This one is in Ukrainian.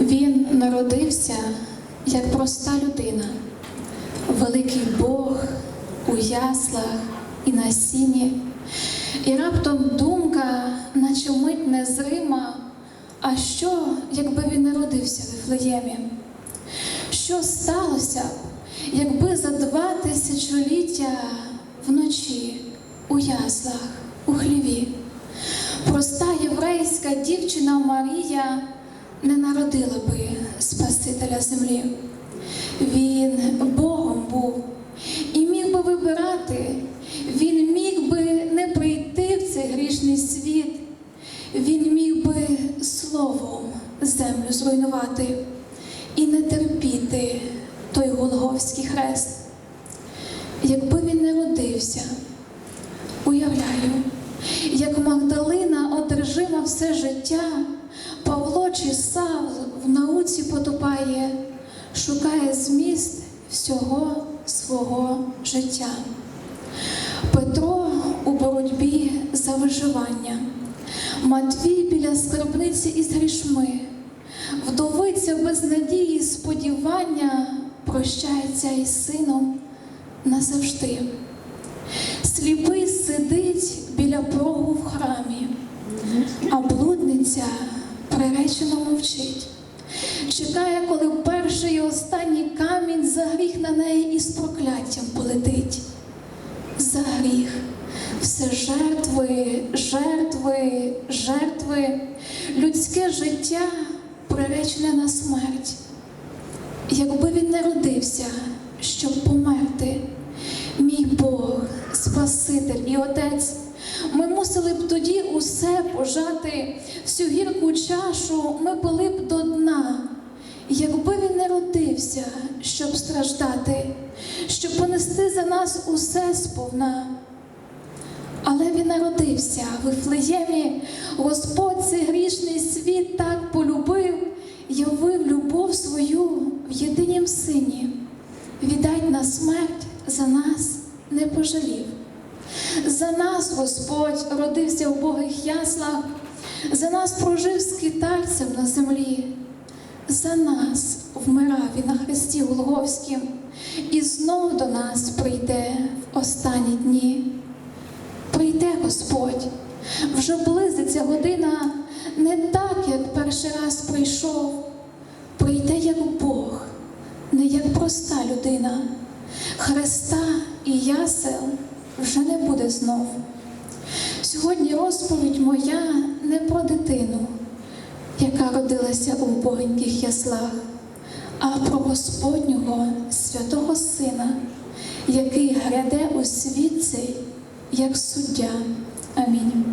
Він народився як проста людина, великий Бог у яслах і на сіні, і раптом думка, наче мить незрима, а що, якби він народився в Вифлеємі? Що сталося, якби за два тисячоліття вночі у яслах, у хліві? Проста єврейська дівчина Марія не народила би Спасителя землі. Він Богом був і міг би вибирати, він міг би не прийти в цей грішний світ, він міг би словом землю зруйнувати і не терпіти той Голговський хрест. Якби він не родився, все життя, Павло чи Савл в науці потопає, шукає зміст всього свого життя. Петро у боротьбі за виживання, Матвій біля скарбниці із грішми, вдовиця без надії сподівання прощається із сином назавжди. Сліпий сидить біля а блудниця приречено мовчить. Чекає, коли перший і останній камінь за гріх на неї із прокляттям полетить. За гріх все жертви, жертви, жертви, людське життя приречене на смерть. Якби він не родився, щоб померти, мій Бог, Спаситель і Отець, ми мусили б тоді усе пожати, всю гірку чашу ми пили б до дна. Якби він не родився, щоб страждати, щоб понести за нас усе сповна. Але він народився в Вифлеємі, Господь цей грішний світ так полюбив, явив любов свою в єдинім сині, віддать на смерть за нас не пожалів. За нас Господь родився в Богих яслах, за нас прожив скитальцем на землі, за нас вмирав і на хресті Голговськім, і знов до нас прийде в останні дні. Прийде Господь, вже близиться година не так, як перший раз прийшов. Прийде як Бог, не як проста людина. Христа і ясел вже не буде знов. Сьогодні розповідь моя не про дитину, яка родилася у богеньких яслах, а про Господнього святого Сина, який гряде у світ цей, як суддя. Амінь.